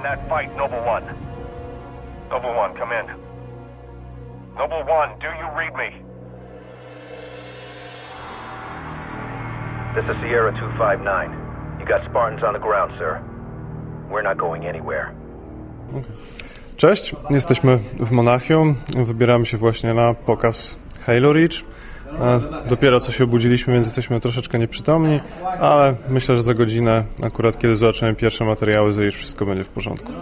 in that fight, Noble One. Noble One, come in. Noble One, do you read me? This is Sierra 259. You got Spartans on the ground, sir. We're not going anywhere. Cześć, jesteśmy w Monachium. Wybieramy się właśnie na pokaz Halo Reach. Dopiero co się obudziliśmy, więc jesteśmy troszeczkę nieprzytomni, ale myślę, że za godzinę, akurat kiedy zobaczymy pierwsze materiały, już wszystko będzie w porządku.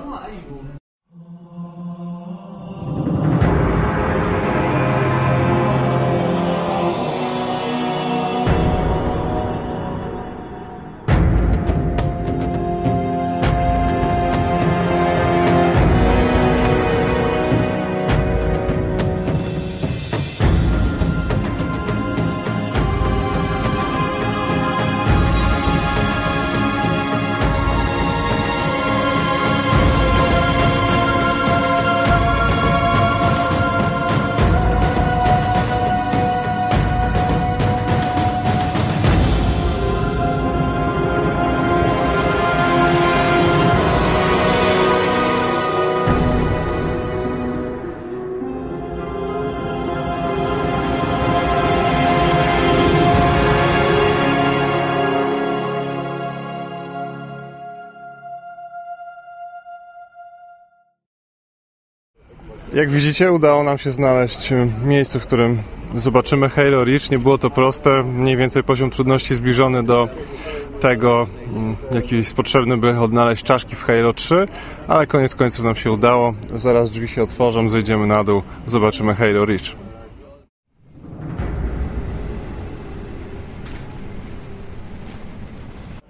Jak widzicie, udało nam się znaleźć e, miejsce, w którym zobaczymy Halo Reach. Nie było to proste, mniej więcej poziom trudności zbliżony do tego, mm, jaki jest potrzebny, by odnaleźć czaszki w Halo 3, ale koniec końców nam się udało. Zaraz drzwi się otworzą, zejdziemy na dół, zobaczymy Halo Reach.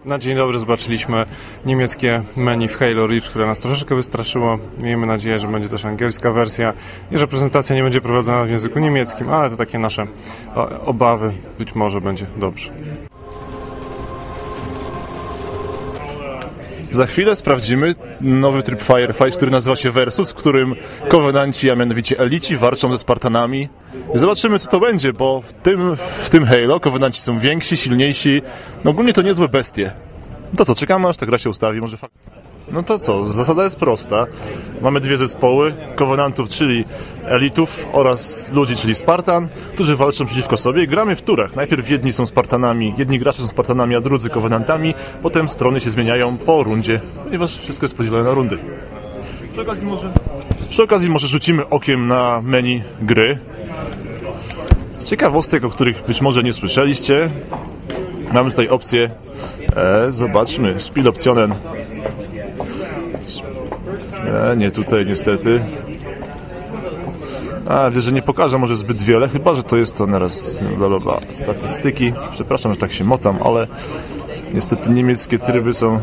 Na dzień dobry zobaczyliśmy niemieckie menu w Halo Reach, które nas troszeczkę wystraszyło. Miejmy nadzieję, że będzie też angielska wersja i że prezentacja nie będzie prowadzona w języku niemieckim, ale to takie nasze obawy. Być może będzie dobrze. Za chwilę sprawdzimy nowy tryb Firefight, który nazywa się Versus, w którym kowenanci, a mianowicie elici, walczą ze Spartanami. Zobaczymy, co to będzie, bo w tym, w tym Halo kowenanci są więksi, silniejsi. No ogólnie to niezłe bestie. To co, czekamy aż ta gra się ustawi, może. No to co, zasada jest prosta. Mamy dwie zespoły, kowenantów, czyli elitów oraz ludzi, czyli Spartan, którzy walczą przeciwko sobie. Gramy w turach. Najpierw jedni są Spartanami, jedni gracze są Spartanami, a drudzy kowenantami. Potem strony się zmieniają po rundzie, ponieważ wszystko jest podzielone na rundy. Przy okazji może, przy okazji może rzucimy okiem na menu gry. Z ciekawostek, o których być może nie słyszeliście, mamy tutaj opcję, e, zobaczmy, Spiel Optionen. E, nie tutaj niestety. A, widzę, że nie pokażę może zbyt wiele, chyba, że to jest to naraz bla, bla, bla. statystyki. Przepraszam, że tak się motam, ale niestety niemieckie tryby są...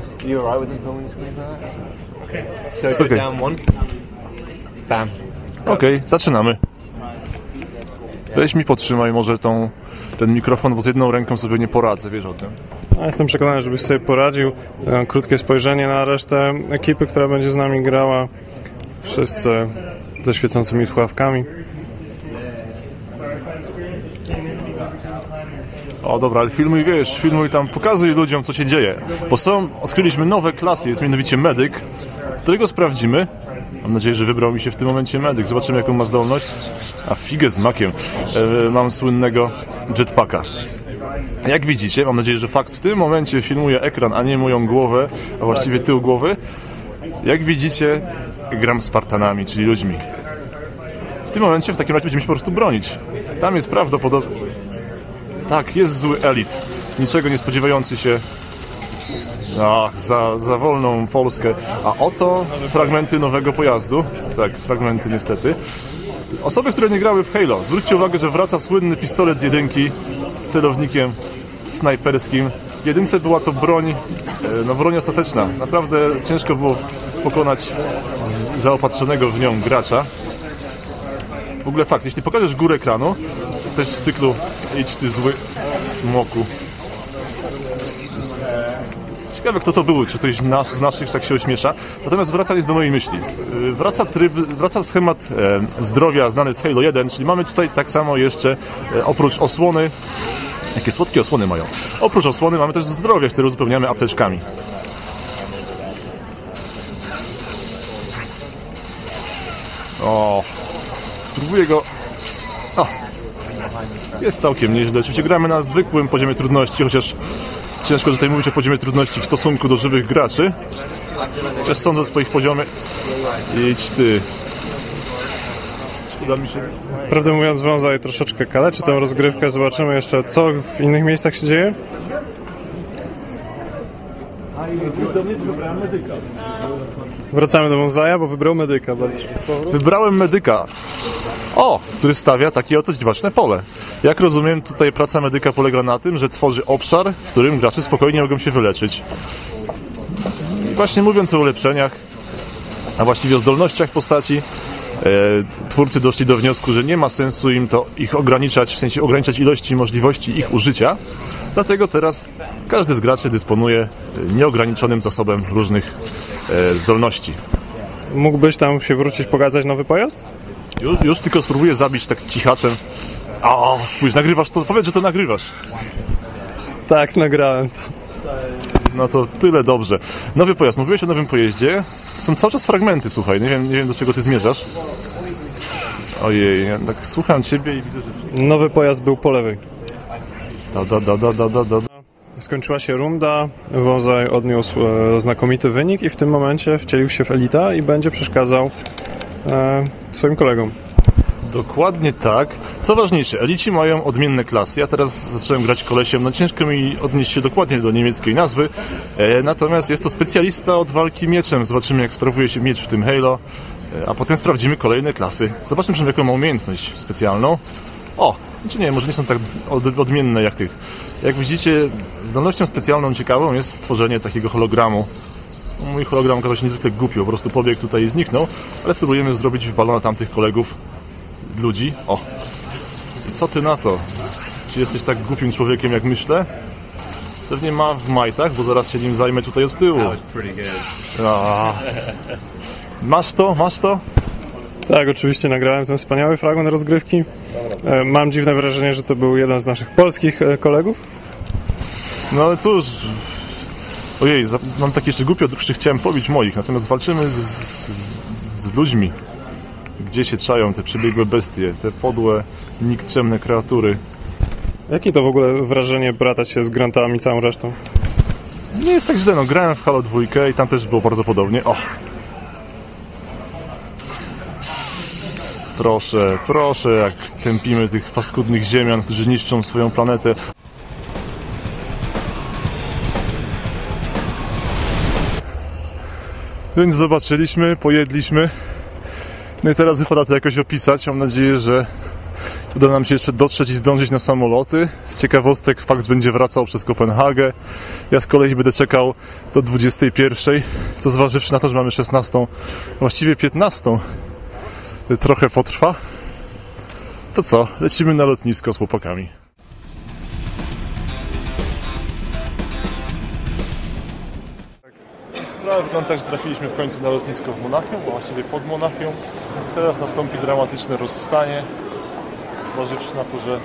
That? Okay. Go okay. Okej, zaczynamy. Weź mi podtrzymaj może tą, ten mikrofon, bo z jedną ręką sobie nie poradzę, wiesz o tym. Ja jestem przekonany, żebyś sobie poradził. E, Krótkie spojrzenie na resztę ekipy, która będzie z nami grała. Wszyscy ze świecącymi słuchawkami. O dobra, ale filmuj, wiesz, filmuj tam, pokazuj ludziom, co się dzieje. Bo są, odkryliśmy nowe klasy, jest mianowicie medyk, którego sprawdzimy. Mam nadzieję, że wybrał mi się w tym momencie medyk. Zobaczymy, jaką ma zdolność. A figę z makiem. E, mam słynnego jetpacka. Jak widzicie, mam nadzieję, że fakt w tym momencie filmuje ekran, a nie moją głowę, a właściwie tył głowy. Jak widzicie, gram Spartanami, czyli ludźmi. W tym momencie w takim razie będziemy się po prostu bronić. Tam jest prawdopodobnie... Tak, jest zły elit. Niczego nie spodziewający się Ach, za, za wolną Polskę. A oto fragmenty nowego pojazdu. Tak, fragmenty niestety. Osoby, które nie grały w Halo, zwróćcie uwagę, że wraca słynny pistolet z jedynki z celownikiem snajperskim. W jedynce była to broń, e, no broń ostateczna. Naprawdę ciężko było pokonać zaopatrzonego w nią gracza. W ogóle fakt, jeśli pokażesz górę ekranu, też z cyklu idź ty zły smoku. Ciekawe kto to był, czy ktoś nas, z naszych tak się ośmiesza. Natomiast wracając do mojej myśli. Yy, Wraca tryb, wraca schemat zdrowia znany z Halo 1, czyli mamy tutaj tak samo jeszcze e, oprócz osłony Jakie słodkie osłony mają. Oprócz osłony mamy też zdrowie, które uzupełniamy apteczkami. O, spróbuję go... O, jest całkiem nieźle. Oczywiście gramy na zwykłym poziomie trudności, chociaż ciężko tutaj mówić o poziomie trudności w stosunku do żywych graczy. Chociaż sądzę po ich poziomie... Idź ty. Uda mi się... Prawdę mówiąc, Wązaj troszeczkę kaleczy tę rozgrywkę. Zobaczymy jeszcze, co w innych miejscach się dzieje. Wracamy do Wązaja, bo wybrał medyka. Wybrałem medyka. O, który stawia takie oto dziwaczne pole. Jak rozumiem, tutaj praca medyka polega na tym, że tworzy obszar, w którym gracze spokojnie mogą się wyleczyć. I właśnie mówiąc o ulepszeniach, a właściwie o zdolnościach postaci, e, twórcy doszli do wniosku, że nie ma sensu im to ich ograniczać, w sensie ograniczać ilości i możliwości ich użycia. Dlatego teraz każdy z graczy dysponuje e, nieograniczonym zasobem różnych e, zdolności. Mógłbyś tam się wrócić, pokazać nowy pojazd? Już, już tylko spróbuję zabić tak cichaczem. A, spójrz, nagrywasz to, powiedz, że to nagrywasz. Tak, nagrałem to. No to tyle dobrze. Nowy pojazd, mówiłeś o nowym pojeździe. Są cały czas fragmenty, słuchaj, nie wiem, nie wiem do czego ty zmierzasz. Ojej, ja tak słucham ciebie i widzę, że... Nowy pojazd był po lewej. Da, da, da, da, da, da, da. Skończyła się runda, Wązaj odniósł e, znakomity wynik i w tym momencie wcielił się w Elita i będzie przeszkadzał swoim kolegom. Dokładnie tak. Co ważniejsze, elici mają odmienne klasy. Ja teraz zacząłem grać kolesiem, no ciężko mi odnieść się dokładnie do niemieckiej nazwy, e, natomiast jest to specjalista od walki mieczem. Zobaczymy, jak sprawuje się miecz w tym Halo, e, a potem sprawdzimy kolejne klasy. Zobaczymy, czy jaką ma umiejętność specjalną. O, czy nie, może nie są tak od, odmienne jak tych. Jak widzicie, zdolnością specjalną ciekawą jest tworzenie takiego hologramu. Mój hologram okazał się niezwykle głupi, po prostu pobiegł tutaj i zniknął, ale spróbujemy zrobić w balona tamtych kolegów ludzi. O. I co ty na to? Czy jesteś tak głupim człowiekiem, jak myślę? Pewnie ma w majtach, bo zaraz się nim zajmę tutaj od tyłu. A. Masz to? Masz to? Tak, oczywiście nagrałem ten wspaniały fragment rozgrywki. E, mam dziwne wrażenie, że to był jeden z naszych polskich e, kolegów. No ale cóż... Ojej, mam takie jeszcze głupie odruchy, chciałem pobić moich, natomiast walczymy z, z, z, ludźmi. Gdzie się czają te przebiegłe bestie, te podłe, nikczemne kreatury. Jakie to w ogóle wrażenie bratać się z Grantami i całą resztą? Nie jest tak źle, no grałem w Halo 2 i tam też było bardzo podobnie. O! Proszę, proszę, jak tępimy tych paskudnych ziemian, którzy niszczą swoją planetę. Więc zobaczyliśmy, pojedliśmy. No i teraz wypada to jakoś opisać. Mam nadzieję, że uda nam się jeszcze dotrzeć i zdążyć na samoloty. Z ciekawostek fakt będzie wracał przez Kopenhagę. Ja z kolei będę czekał do 21, co zważywszy na to, że mamy 16, właściwie 15, trochę potrwa. To co, lecimy na lotnisko z chłopakami. Sprawa wygląda tak, że trafiliśmy w końcu na lotnisko w Monachium, a właściwie pod Monachium. Teraz nastąpi dramatyczne rozstanie, zważywszy na to, że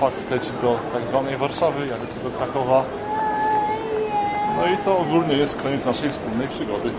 fakt leci do tak zwanej Warszawy, ja lecę do Krakowa. No i to ogólnie jest koniec naszej wspólnej przygody.